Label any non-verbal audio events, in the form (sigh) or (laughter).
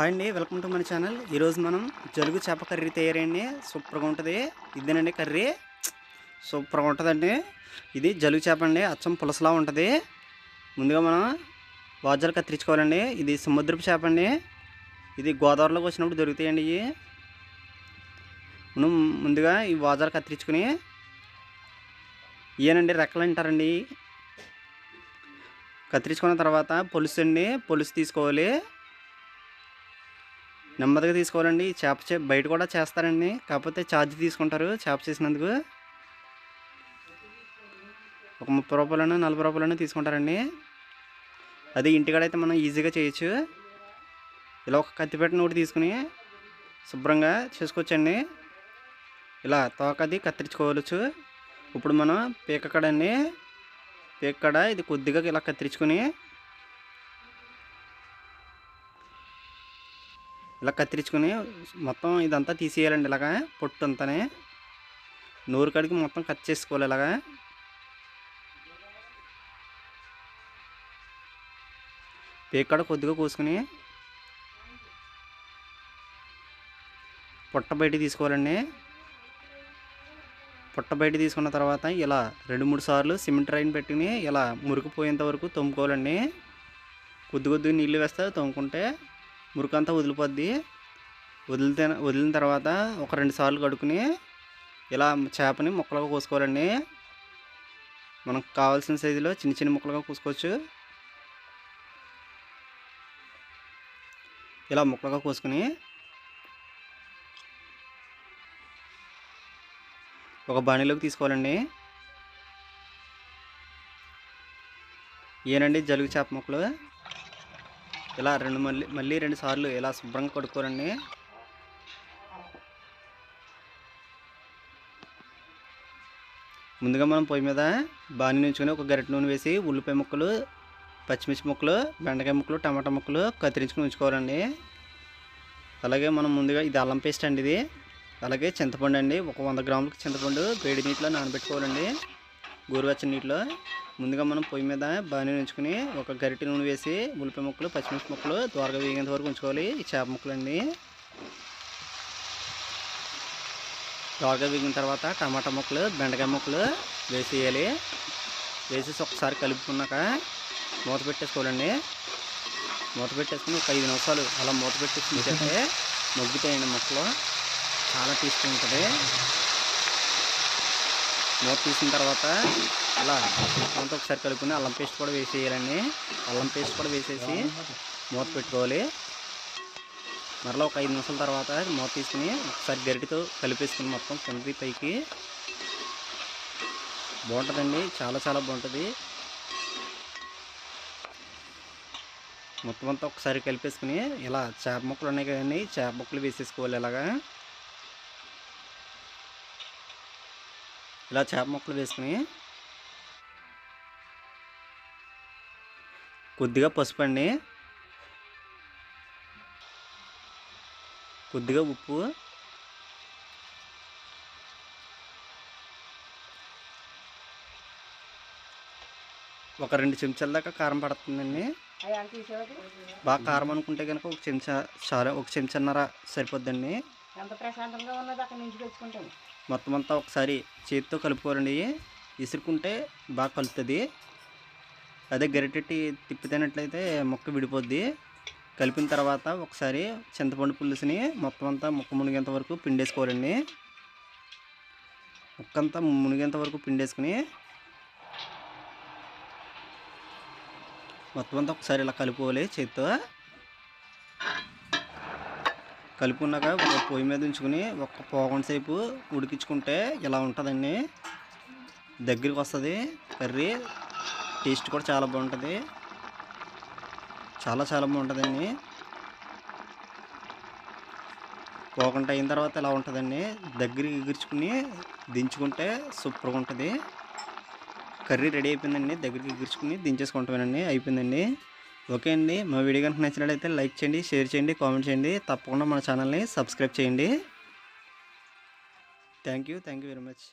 Hi అండి welcome to మన channel. ఈరోజు మనం జలుగు చేప కర్రీ తయారండి సూపర్గా ఉంటుంది. ఇదేనండి కర్రీ. సూపర్గా ఉంటుందండి. ఇది జలుగు చేప అండి అచ్చం పులసలా ఉంటుంది. ముందుగా మనం వాజాలు కత్తిరించుకోవాలండి. ఇది సముద్రపు చేప అండి. ఇది గోదావరిలోకి వచ్చినప్పుడు దొరుకుతాయండి ఇవి. మనం ముందుగా ఈ వాజాలు కత్తిరించుకుని ఇవేనండి రెక్కలు అంటారండి. కత్తిరించుకున్న తర్వాత పొలుసు అండి పొలుసు తీసుకోవాలి. నెమ్మదిగా తీసుకోవాలండి. చేప చే బయట కూడా చేస్తారండి. కాకపోతే ఛార్జ్ తీసుకుంటారు చేప చేసినందుకు. ఒక ముప్పై రూపాయలను నలభై రూపాయలను తీసుకుంటారండి. అది ఇంటికాడైతే మనం ఈజీగా చేయొచ్చు. ఇలా ఒక కత్తిపెట్టిన నోటి తీసుకుని శుభ్రంగా చేసుకోవచ్చండి ఇలా తోకది కత్తిరించుకోవచ్చు. ఇప్పుడు మనం పీకకడండి పీకడ ఇది కొద్దిగా ఇలా కత్తిరించుకొని ఇలా కత్తిరించుకొని మొత్తం ఇదంతా తీసేయాలండి ఇలాగా పొట్టు అంతానే. నూరు కడిగి మొత్తం కట్ చేసుకోవాలి ఇలాగా. పేకాడ కొద్దిగా కోసుకుని పొట్ట బయట తీసుకోవాలండి. పొట్ట బయట తీసుకున్న తర్వాత ఇలా రెండు మూడు సార్లు సిమెంట్ రైన్ పెట్టుకుని ఇలా మురికిపోయేంత వరకు తొమ్ముకోవాలండి కొద్ది కొద్దిగా నీళ్ళు వేస్తే తొమ్ముకుంటే మురికంతా వదిలిపోద్ది. వదిలితే వదిలిన తర్వాత ఒక రెండు సార్లు కడుక్కుని ఇలా చేపని ముక్కలుగా కోసుకోవాలండి. మనకు కావాల్సిన సైజులో చిన్న చిన్న ముక్కలుగా కోసుకోవచ్చు. ఇలా ముక్కలుగా కోసుకుని ఒక బాణీలోకి తీసుకోవాలండి. ఏనండి జలుగు చేప ముక్కలు? ఇలా రెండు మళ్ళీ మళ్ళీ రెండు సార్లు ఇలా శుభ్రంగా కడుక్కోరండి ముందుగా మనం పొయ్యి మీద బాణీ నుంచుకొని ఒక గరిటె నూనె వేసి ఉల్లిపాయ ముక్కలు పచ్చిమిర్చి ముక్కలు బెండకాయ ముక్కలు టమాటా ముక్కలు కత్తిరించుకుని ఉంచుకోవాలండి. అలాగే మనం ముందుగా ఇది అల్లం పేస్ట్ అండి ఇది. అలాగే చింతపండు అండి. ఒక వంద గ్రాములకి చింతపండు వేడి నీటిలో నానబెట్టుకోవాలండి. గోరువెచ్చని నీటిలో ముందుగా మనం పొయ్యి మీద బాగానే ఉంచుకుని ఒక గరిటె నూనె వేసి ఉల్లిపాయ ముక్కలు పచ్చిమిర్చి ముక్కలు త్వరగా వేగేంత వరకు ఉంచుకోవాలి. ఈ చేప ముక్కలు అండి త్వరగా వేగిన తర్వాత టమాటా ముక్కలు బెండకాయ ముక్కలు వేసేయాలి. వేసేసి ఒకసారి కలుపుకున్నాక మూత పెట్టేసుకోవాలండి. మూత పెట్టేసుకుని ఒక ఐదు నిమిషాలు అలా మూత పెట్టేసుకుంటే (laughs) మగ్గుతాయండి ముక్కలు. చాలా టేస్టీ ఉంటుంది. మూత తీసిన తర్వాత ఇలా అంతా ఒకసారి కలుపుకుని అల్లం పేస్ట్ కూడా వేసేయాలండి. అల్లం పేస్ట్ కూడా వేసేసి మూత పెట్టుకోవాలి. మరలా ఒక ఐదు నిమిషాల తర్వాత మూత తీసుకుని ఒకసారి గరిటితో కలిపేసుకుని మొత్తం కిందకి పైకి. బాగుంటుందండి. చాలా చాలా బాగుంటుంది. మొత్తం అంతా ఒకసారి కలిపేసుకుని ఇలా చేప ముక్కలు ఉన్నాయి కదండి. చేప ముక్కలు వేసేసుకోవాలి ఇలాగా. ఇలా చేప ముక్కలు వేసుకుని కొద్దిగా పసుపు అండి. కొద్దిగా ఉప్పు. ఒక రెండు చెంచాల దాకా కారం పడుతుందండి. బాగా కారం అనుకుంటే కనుక ఒక చెంచా చాలా ఒక చెంచాన్నర సరిపోద్దండి. ఎంత ప్రశాంతంగా ఉన్నది అక్కడ నుంచి తెచ్చుకుంటాను మొత్తం అంతా ఒకసారి చేతితో కలుపుకోరండి ఇసురుకుంటే బాగా కలుపుతుంది. అదే గరిటెట్టి తిప్పితేనట్లయితే మొక్క విడిపోద్ది. కలిపిన తర్వాత ఒకసారి చింతపండు పులుసుని మొత్తం అంతా ముక్క మునిగేంత వరకు పిండేసుకోవాలండి. ముక్కంతా మునిగేంత వరకు పిండేసుకుని మొత్తం అంతా ఒకసారి ఇలా కలుపుకోవాలి చేతితో. కలుపుకున్నాక ఒక పొయ్యి మీద ఉంచుకుని ఒక పోగొండ సేపు ఉడికించుకుంటే ఇలా ఉంటుందండి? దగ్గరికి వస్తుంది కర్రీ టేస్ట్ కూడా చాలా బాగుంటుంది. చాలా చాలా బాగుంటుందండి. పోగంట అయిన తర్వాత ఇలా ఉంటుందండి? దగ్గరికి ఎగిర్చుకుని దించుకుంటే సూపర్గా ఉంటుంది. కర్రీ రెడీ అయిపోయిందండి దగ్గరికి ఎగిర్చుకుని దించేసుకుంటామేనండి అయిపోయిందండి. ఓకే అండి. మా వీడియో కనుక నచ్చినట్లయితే లైక్ చేయండి షేర్ చేయండి కామెంట్ చేయండి. తప్పకుండా మన ఛానల్ని సబ్స్క్రైబ్ చేయండి. Thank you. Thank you very much.